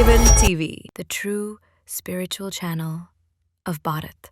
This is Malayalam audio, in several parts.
Gurudevan TV, the true spiritual channel of Bharat.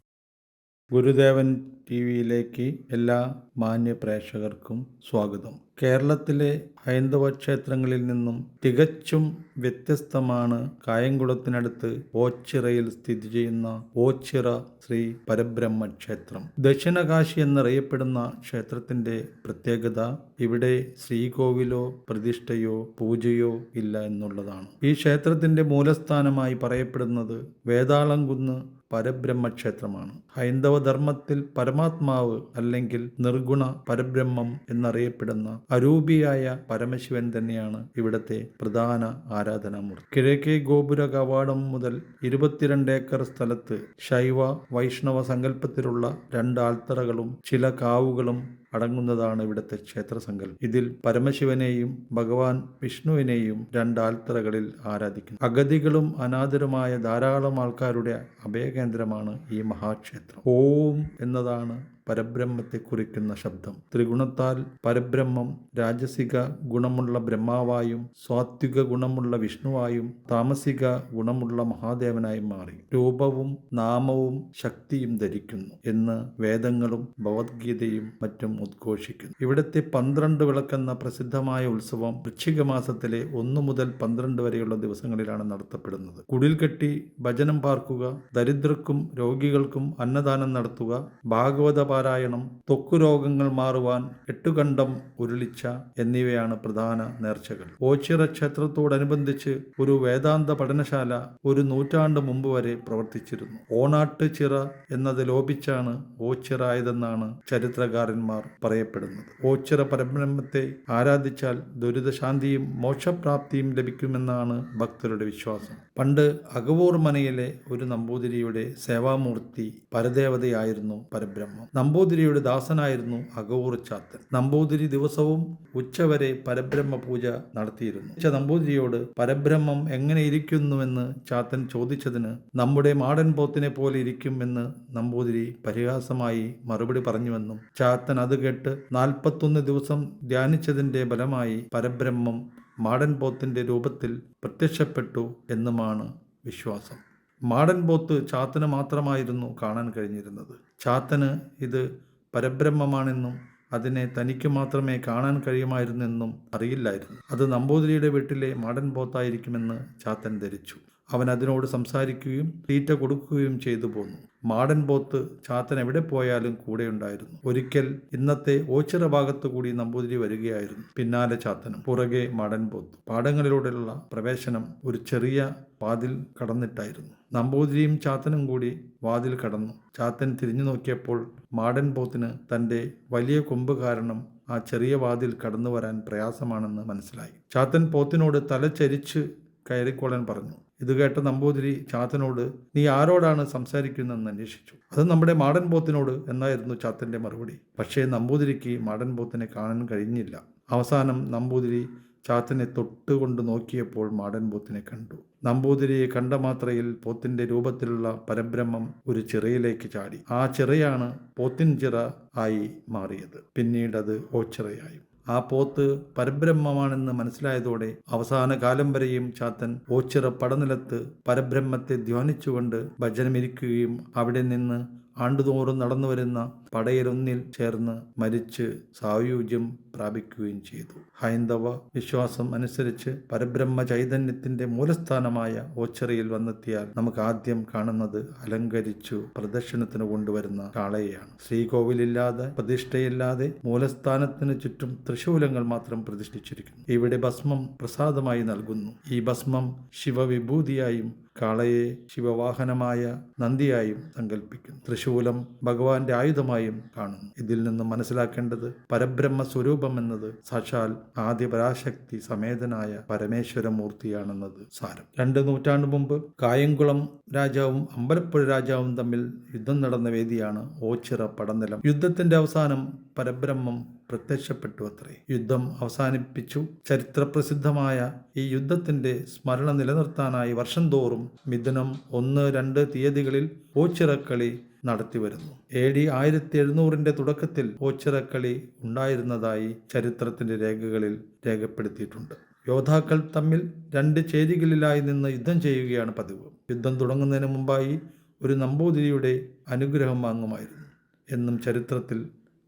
Gurudevan T വിയിലേക്ക് എല്ലാ മാന്യ പ്രേക്ഷകർക്കും സ്വാഗതം. കേരളത്തിലെ ഹൈന്ദവ ക്ഷേത്രങ്ങളിൽ നിന്നും തികച്ചും വ്യത്യസ്തമാണ് കായംകുളത്തിനടുത്ത് ഓച്ചിറയിൽ സ്ഥിതി ചെയ്യുന്ന ഓച്ചിറ ശ്രീ പരബ്രഹ്മ ക്ഷേത്രം. ദക്ഷിണകാശി എന്നറിയപ്പെടുന്ന ക്ഷേത്രത്തിന്റെ പ്രത്യേകത ഇവിടെ ശ്രീകോവിലോ പ്രതിഷ്ഠയോ പൂജയോ ഇല്ല എന്നുള്ളതാണ്. ഈ ക്ഷേത്രത്തിന്റെ മൂലസ്ഥാനമായി പറയപ്പെടുന്നത് വേതാളംകുന്ന് പരബ്രഹ്മക്ഷേത്രമാണ്. ഹൈന്ദവ ധർമ്മത്തിൽ പരമാത്മാവ് അല്ലെങ്കിൽ നിർഗുണ പരബ്രഹ്മം എന്നറിയപ്പെടുന്ന അരൂപിയായ പരമശിവൻ തന്നെയാണ് ഇവിടത്തെ പ്രധാന ആരാധനാമൂർത്തി. കിഴക്കേ ഗോപുര കവാടം മുതൽ ഇരുപത്തിരണ്ട് ഏക്കർ സ്ഥലത്ത് ശൈവ വൈഷ്ണവ സങ്കല്പത്തിലുള്ള രണ്ട് ആൽത്തറകളും ചില കാവുകളും അടങ്ങുന്നതാണ് ഇവിടുത്തെ ക്ഷേത്രസങ്കല്പം. ഇതിൽ പരമശിവനെയും ഭഗവാൻ വിഷ്ണുവിനെയും രണ്ടാൽത്തറകളിൽ ആരാധിക്കുന്നു. അഗതികളും അനാഥരുമായ ധാരാളം ആൾക്കാരുടെ അഭയകേന്ദ്രമാണ് ഈ മഹാക്ഷേത്രം. ഓം എന്നതാണ് പരബ്രഹ്മത്തെ കുറിക്കുന്ന ശബ്ദം. ത്രിഗുണത്താൽ പരബ്രഹ്മം രാജസിക ഗുണമുള്ള ബ്രഹ്മാവായും സ്വാത്വിക ഗുണമുള്ള വിഷ്ണുവായും താമസിക ഗുണമുള്ള മഹാദേവനായും മാറി. രൂപവും നാമവും ശക്തിയും ധരിക്കുന്നു എന്ന് വേദങ്ങളും ഭഗവത്ഗീതയും മറ്റും ഉദ്ഘോഷിക്കുന്നു. ഇവിടുത്തെ പന്ത്രണ്ട് വിളക്കെന്ന പ്രസിദ്ധമായ ഉത്സവം വൃശ്ചിക മാസത്തിലെ ഒന്നു മുതൽ പന്ത്രണ്ട് വരെയുള്ള ദിവസങ്ങളിലാണ് നടത്തപ്പെടുന്നത്. കുടിൽ കെട്ടി ഭജനം പാർക്കുക ദരിദ്രർക്കും രോഗികൾക്കും അന്നദാനം നടത്തുക ഭാഗവത പാരായണം ത്വക്കു രോഗങ്ങൾ മാറുവാൻ എട്ടുകണ്ടം ഉരുളിച്ച എന്നിവയാണ് പ്രധാന നേർച്ചകൾ. ഓച്ചിറ ക്ഷേത്രത്തോടനുബന്ധിച്ച് ഒരു വേദാന്ത പഠനശാല ഒരു നൂറ്റാണ്ട് മുമ്പ് വരെ പ്രവർത്തിച്ചിരുന്നു. ഓണാട്ട് ചിറ എന്നത് ലോപിച്ചാണ് ഓച്ചിറ ആയതെന്നാണ് ചരിത്രകാരന്മാർ പറയപ്പെടുന്നത്. ഓച്ചിറ പരബ്രഹ്മത്തെ ആരാധിച്ചാൽ ദുരിതശാന്തിയും മോക്ഷപ്രാപ്തിയും ലഭിക്കുമെന്നാണ് ഭക്തരുടെ വിശ്വാസം. പണ്ട് അകവൂർ മനയിലെ ഒരു നമ്പൂതിരിയുടെ സേവാമൂർത്തി പരദേവതയായിരുന്നു പരബ്രഹ്മം. നമ്പൂതിരിയുടെ ദാസനായിരുന്നു അകവൂർ ചാത്തൻ. നമ്പൂതിരി ദിവസവും ഉച്ചവരെ പരബ്രഹ്മ പൂജ നടത്തിയിരുന്നു. ഉച്ച നമ്പൂതിരിയോട് പരബ്രഹ്മം എങ്ങനെ ഇരിക്കുന്നുവെന്ന് ചാത്തൻ ചോദിച്ചതിന് നമ്മുടെ മാടൻ പോത്തിനെ പോലെ ഇരിക്കും എന്ന് നമ്പൂതിരി പരിഹാസമായി മറുപടി പറഞ്ഞുവെന്നും ചാത്തൻ അത് കേട്ട് നാൽപ്പത്തൊന്ന് ദിവസം ധ്യാനിച്ചതിന്റെ ഫലമായി പരബ്രഹ്മം മാടൻ പോത്തിന്റെ രൂപത്തിൽ പ്രത്യക്ഷപ്പെട്ടു എന്നുമാണ് വിശ്വാസം. മാടൻ പോത്ത് ചാത്തന് മാത്രമായിരുന്നു കാണാൻ കഴിഞ്ഞിരുന്നത്. ചാത്തന് ഇത് പരബ്രഹ്മമാണെന്നും അതിനെ തനിക്ക് മാത്രമേ കാണാൻ കഴിയുമായിരുന്നെന്നും അറിയില്ലായിരുന്നു. അത് നമ്പൂതിരിയുടെ വീട്ടിലെ മാടൻ പോത്തായിരിക്കുമെന്ന് ചാത്തൻ ധരിച്ചു. അവൻ അതിനോട് സംസാരിക്കുകയും തീറ്റ കൊടുക്കുകയും ചെയ്തു പോന്നു. മാടൻ പോത്ത് ചാത്തൻ എവിടെ പോയാലും കൂടെ ഉണ്ടായിരുന്നു. ഒരിക്കൽ ഇന്നത്തെ ഓച്ചിറ ഭാഗത്തു കൂടി നമ്പൂതിരി വരികയായിരുന്നു പിന്നാലെ ചാത്തനും. പുറകെ മാടൻ പോത്ത്. പാടങ്ങളിലൂടെയുള്ള പ്രവേശനം ഒരു ചെറിയ വാതിൽ കടന്നിട്ടായിരുന്നു. നമ്പൂതിരിയും ചാത്തനും കൂടി വാതിൽ കടന്നു. ചാത്തൻ തിരിഞ്ഞു നോക്കിയപ്പോൾ മാടൻ പോത്തിന് തന്റെ വലിയ കൊമ്പ് കാരണം ആ ചെറിയ വാതിൽ കടന്നു വരാൻ പ്രയാസമാണെന്ന് മനസ്സിലായി. ചാത്തൻ പോത്തിനോട് തലചരിച്ച് കയറിക്കോളൻ പറഞ്ഞു. ഇത് കേട്ട നമ്പൂതിരി ചാത്തനോട് നീ ആരോടാണ് സംസാരിക്കുന്നതെന്ന് അന്വേഷിച്ചു. അത് നമ്മുടെ മാടൻ പോത്തിനോട് എന്നായിരുന്നു ചാത്തന്റെ മറുപടി. പക്ഷേ നമ്പൂതിരിക്ക് മാടൻ പോത്തിനെ കാണാൻ കഴിഞ്ഞില്ല. അവസാനം നമ്പൂതിരി ചാത്തനെ തൊട്ടുകൊണ്ട് നോക്കിയപ്പോൾ മാടൻ പോത്തിനെ കണ്ടു. നമ്പൂതിരിയെ കണ്ട മാത്രയിൽ പോത്തിന്റെ രൂപത്തിലുള്ള പരബ്രഹ്മം ഒരു ചിറയിലേക്ക് ചാടി. ആ ചിറയാണ് പോത്തിൻ ചിറ ആയി മാറിയത്. പിന്നീട് അത് ഓച്ചിറയായി. ആ പോത്ത് പരബ്രഹ്മമാണെന്ന് മനസ്സിലായതോടെ അവസാന കാലം വരെയും ചാത്തൻ ഓച്ചിറ പടനിലത്ത് പരബ്രഹ്മത്തെ ധ്യാനിച്ചുകൊണ്ട് ഭജനമിരിക്കുകയും അവിടെ നിന്ന് ആണ്ടുതോറും നടന്നു വരുന്ന പടയിലൊന്നിൽ ചേർന്ന് മരിച്ച് സായുജ്യം പ്രാപിക്കുകയും ചെയ്തു. ഹൈന്ദവ വിശ്വാസം അനുസരിച്ച് പരബ്രഹ്മ ചൈതന്യത്തിന്റെ മൂലസ്ഥാനമായ ഓച്ചറിയിൽ വന്നെത്തിയാൽ നമുക്ക് ആദ്യം കാണുന്നത് അലങ്കരിച്ചു പ്രദർശനത്തിന് കൊണ്ടുവരുന്ന കാളയെയാണ്. ശ്രീകോവിലില്ലാതെ പ്രതിഷ്ഠയില്ലാതെ മൂലസ്ഥാനത്തിന് ചുറ്റും തൃശൂലങ്ങൾ മാത്രം പ്രതിഷ്ഠിച്ചിരിക്കുന്നു. ഇവിടെ ഭസ്മം പ്രസാദമായി നൽകുന്നു. ഈ ഭസ്മം ശിവവിഭൂതിയായും കാളയെ ശിവവാഹനമായ നന്ദിയായും സങ്കല്പിക്കുന്നു തൃശൂലം ഭഗവാന്റെ ആയുധമായും കാണുന്നു. ഇതിൽ നിന്ന് മനസ്സിലാക്കേണ്ടത് പരബ്രഹ്മ സ്വരൂപം എന്നത് സാക്ഷാൽ ആദ്യ പരാശക്തി സമേതനായ പരമേശ്വരമൂർത്തിയാണെന്നത് സാരം. രണ്ട് നൂറ്റാണ്ട് മുമ്പ് കായംകുളം രാജാവും അമ്പലപ്പുഴ രാജാവും തമ്മിൽ യുദ്ധം നടന്ന വേദിയാണ് ഓച്ചിറ പടനിലം. യുദ്ധത്തിന്റെ അവസാനം പരബ്രഹ്മം പ്രത്യക്ഷപ്പെട്ടു അത്രേ. യുദ്ധം അവസാനിപ്പിച്ചു. ചരിത്രപ്രസിദ്ധമായ ഈ യുദ്ധത്തിന്റെ സ്മരണ നിലനിർത്താനായി വർഷം തോറും മിഥുനം ഒന്ന് രണ്ട് തീയതികളിൽ ഓച്ചിറക്കളി നടത്തിവരുന്നു. എ ഡി ആയിരത്തി എഴുന്നൂറിന്റെ തുടക്കത്തിൽ ഓച്ചിറക്കളി ഉണ്ടായിരുന്നതായി ചരിത്രത്തിന്റെ രേഖകളിൽ രേഖപ്പെടുത്തിയിട്ടുണ്ട്. യോദ്ധാക്കൾ തമ്മിൽ രണ്ട് ചേരികളിലായി നിന്ന് യുദ്ധം ചെയ്യുകയാണ് പതിവ്. യുദ്ധം തുടങ്ങുന്നതിന് മുമ്പായി ഒരു നമ്പൂതിരിയുടെ അനുഗ്രഹം വാങ്ങുമായിരുന്നു എന്നും ചരിത്രത്തിൽ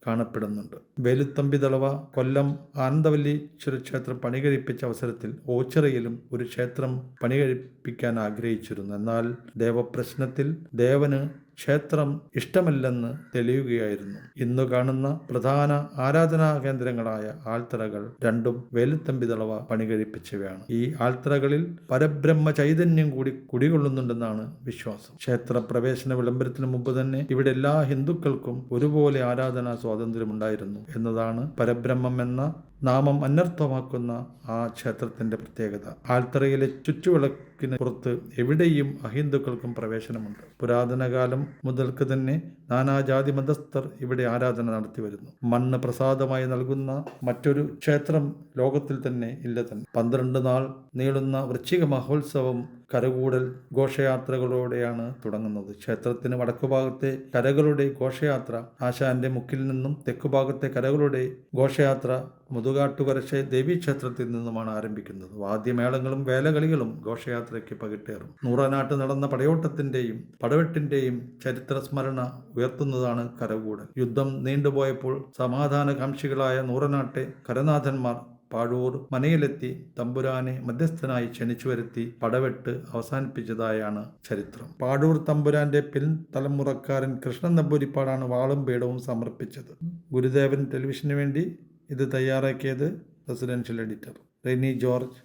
കാണപ്പെടുന്നുണ്ട്. വേലുത്തമ്പി തളവ കൊല്ലം ആനന്ദവല്ലീശ്വര ക്ഷേത്രം പണികഴിപ്പിച്ച അവസരത്തിൽ ഓച്ചിറയിലും ഒരു ക്ഷേത്രം പണികഴിപ്പിക്കാൻ ആഗ്രഹിച്ചിരുന്നു. എന്നാൽ ദേവപ്രശ്നത്തിൽ ദേവന് ക്ഷേത്രം ഇഷ്ടമല്ലെന്ന് തെളിയുകയായിരുന്നു. ഇന്ന് കാണുന്ന പ്രധാന ആരാധനാ കേന്ദ്രങ്ങളായ ആൽത്തറകൾ രണ്ടും വേലുത്തമ്പി തളവ പണികഴിപ്പിച്ചവയാണ്. ഈ ആൽത്തറകളിൽ പരബ്രഹ്മ ചൈതന്യം കൂടി കുടികൊള്ളുന്നുണ്ടെന്നാണ് വിശ്വാസം. ക്ഷേത്ര പ്രവേശന വിളംബരത്തിന് മുമ്പ് തന്നെ ഇവിടെ എല്ലാ ഹിന്ദുക്കൾക്കും ഒരുപോലെ ആരാധനാ സ്വാതന്ത്ര്യമുണ്ടായിരുന്നു എന്നതാണ് പരബ്രഹ്മം എന്ന നാമം അനർത്ഥമാക്കുന്ന ആ ക്ഷേത്രത്തിന്റെ പ്രത്യേകത. ആൽത്തറയിലെ ചുറ്റുവിളക്കിന് പുറത്ത് എവിടെയും അഹിന്ദുക്കൾക്കും പ്രവേശനമുണ്ട്. പുരാതന കാലം മുതൽക്ക് തന്നെ നാനാജാതി മതസ്ഥർ ഇവിടെ ആരാധന നടത്തി വരുന്നു. മണ്ണ് പ്രസാദമായി നൽകുന്ന മറ്റൊരു ക്ഷേത്രം ലോകത്തിൽ തന്നെ ഇല്ല തന്നെ. പന്ത്രണ്ട് നാൾ നീളുന്ന വൃശ്ചിക മഹോത്സവം കരകൂടൽ ഘോഷയാത്രകളോടെയാണ് തുടങ്ങുന്നത്. ക്ഷേത്രത്തിന് വടക്കുഭാഗത്തെ കരകളുടെ ഘോഷയാത്ര ആശാന്റെ മുക്കിൽ നിന്നും തെക്കുഭാഗത്തെ കരകളുടെ ഘോഷയാത്ര മുതുകാട്ടുകരശെ ദേവീക്ഷേത്രത്തിൽ നിന്നുമാണ് ആരംഭിക്കുന്നത്. വാദ്യമേളങ്ങളും വേലകളികളും ഘോഷയാത്രയ്ക്ക് പകിട്ടേറും. നൂറനാട്ട് നടന്ന പടയോട്ടത്തിന്റെയും പടവെട്ടിന്റെയും ചരിത്ര സ്മരണ ഉയർത്തുന്നതാണ് കരകൂടൽ. യുദ്ധം നീണ്ടുപോയപ്പോൾ സമാധാനകാംക്ഷികളായ നൂറനാട്ടെ കരനാഥന്മാർ പാഴൂർ മനയിലെത്തി തമ്പുരാനെ മധ്യസ്ഥനായി ക്ഷണിച്ചു വരുത്തി പടവെട്ട് അവസാനിപ്പിച്ചതായാണ് ചരിത്രം. പാഴൂർ തമ്പുരാന്റെ പിൻതലമുറക്കാരൻ കൃഷ്ണൻ നമ്പൂരിപ്പാടാണ് വാളും പീഠവും സമർപ്പിച്ചത്. ഗുരുദേവൻ ടെലിവിഷന് വേണ്ടി ഇത് തയ്യാറാക്കിയത് റെസിഡൻഷ്യൽ എഡിറ്റർ റെനി ജോർജ്.